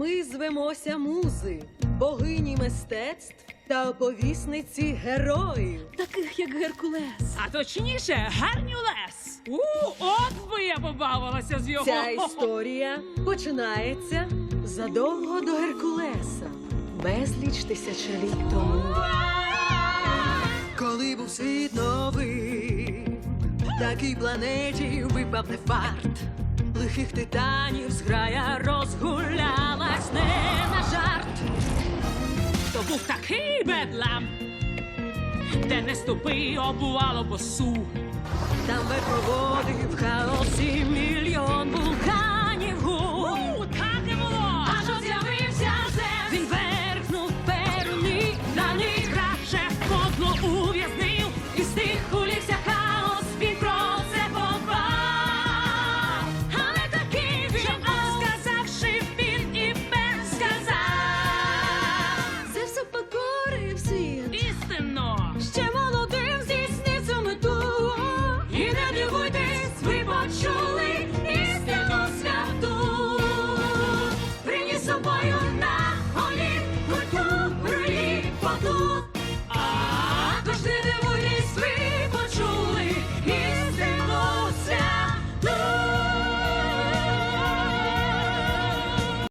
Ми звемося музи, богині мистецтв та оповісниці героїв. Таких як Геркулес. А точніше, Гарнюлес. У, от би я побавилася з його. Ця історія починається задовго до Геркулеса, безліч тисячоліть тому. Коли був світ новий, такій планеті випав не фарт. Лихих титанів зграя розгулялась То був такий бедлам, де не ступи, обувало босу. Там випроводив в хаосі мільйон вулканів. У, так не було. А що з'явився Зевс? Він верхнув перуни, на них краще подло ув'язнив. І з Істинно. ще